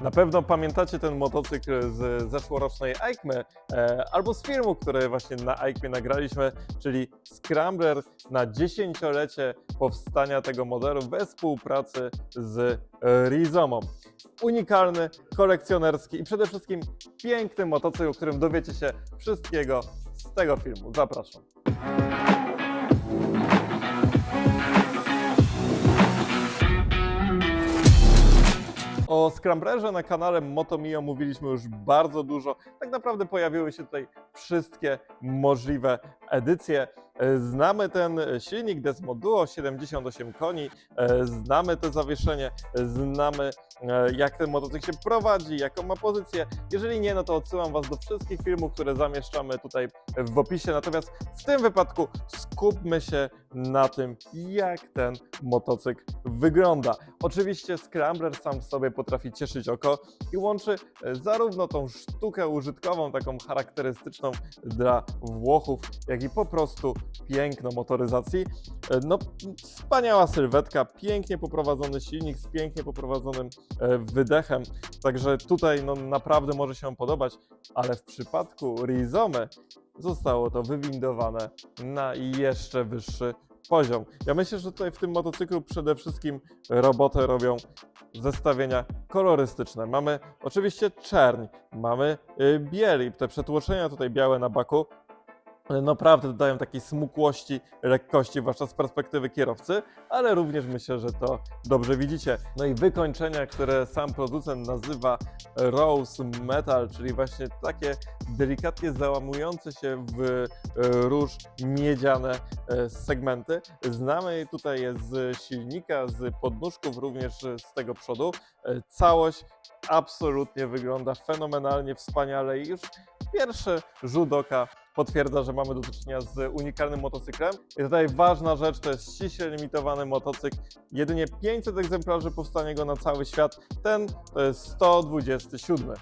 Na pewno pamiętacie ten motocykl z zeszłorocznej EICMY e, albo z filmu, który właśnie na EICMie nagraliśmy, czyli Scrambler na dziesięciolecie powstania tego modelu we współpracy z Rizomą. Unikalny, kolekcjonerski i przede wszystkim piękny motocykl, o którym dowiecie się wszystkiego z tego filmu. Zapraszam. O Scramblerze na kanale Motomio mówiliśmy już bardzo dużo. Tak naprawdę pojawiły się tutaj wszystkie możliwe edycje. E, Znamy ten silnik Desmo Duo 78 koni, e, znamy to zawieszenie, e, znamy e, jak ten motocykl się prowadzi, jaką ma pozycję. Jeżeli nie, no to odsyłam Was do wszystkich filmów, które zamieszczamy tutaj w opisie. Natomiast w tym wypadku skupmy się na tym, jak ten motocykl wygląda. Oczywiście Scrambler sam w sobie potrafi cieszyć oko i łączy e, zarówno tą sztukę użytkową, taką charakterystyczną dla Włochów, jak i po prostu piękno motoryzacji. E, No, wspaniała sylwetka, pięknie poprowadzony silnik z pięknie poprowadzonym e, wydechem, także tutaj no, naprawdę może się podobać, ale w przypadku Rizomy zostało to wywindowane na jeszcze wyższy poziom. Ja myślę, że tutaj w tym motocyklu przede wszystkim robotę robią zestawienia kolorystyczne. Mamy oczywiście czerń, mamy y, biel i te przetłoczenia tutaj białe na baku naprawdę dodają takiej smukłości, lekkości, zwłaszcza z perspektywy kierowcy, ale również myślę, że to dobrze widzicie. No i wykończenia, które sam producent nazywa Rose Metal, czyli właśnie takie delikatnie załamujące się w e, róż miedziane e, segmenty. Znamy je tutaj z silnika, z podnóżków, również z tego przodu. E, Całość absolutnie wygląda fenomenalnie, wspaniale i już pierwszy rzut oka potwierdza, że mamy do czynienia z unikalnym motocyklem. I tutaj ważna rzecz, to jest ściśle limitowany motocykl. Jedynie 500 egzemplarzy powstanie go na cały świat. Ten to jest 127.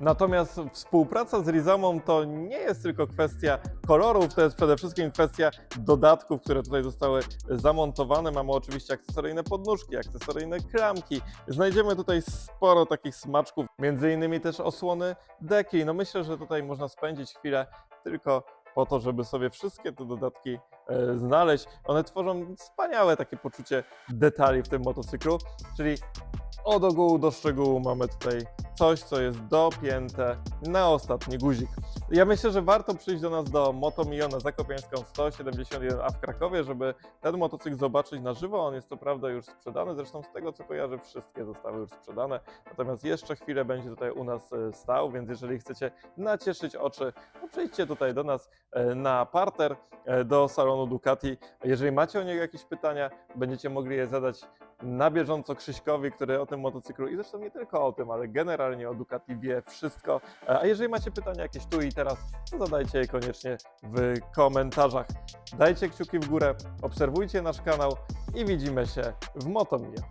Natomiast współpraca z Rizomą to nie jest tylko kwestia kolorów, to jest przede wszystkim kwestia dodatków, które tutaj zostały zamontowane. Mamy oczywiście akcesoryjne podnóżki, akcesoryjne klamki. Znajdziemy tutaj sporo takich smaczków, między innymi też osłony deki. No myślę, że tutaj można spędzić chwilę tylko po to, żeby sobie wszystkie te dodatki e, znaleźć. One tworzą wspaniałe takie poczucie detali w tym motocyklu, czyli od ogółu do szczegółu mamy tutaj coś, co jest dopięte na ostatni guzik. Ja myślę, że warto przyjść do nas do Motomio na Zakopiańską 171A w Krakowie, żeby ten motocykl zobaczyć na żywo. On jest co prawda już sprzedany, zresztą z tego co kojarzę wszystkie zostały już sprzedane, natomiast jeszcze chwilę będzie tutaj u nas e, stał, więc jeżeli chcecie nacieszyć oczy, to przyjdźcie tutaj do nas e, na parter, e, do salonu Ducati. Jeżeli macie o niego jakieś pytania, będziecie mogli je zadać na bieżąco Krzyśkowi, który o tym motocyklu i zresztą nie tylko o tym, ale generalnie o Ducati wie wszystko. E, A jeżeli macie pytania jakieś tu i teraz, to zadajcie je koniecznie w komentarzach. Dajcie kciuki w górę, obserwujcie nasz kanał i widzimy się w Motomio.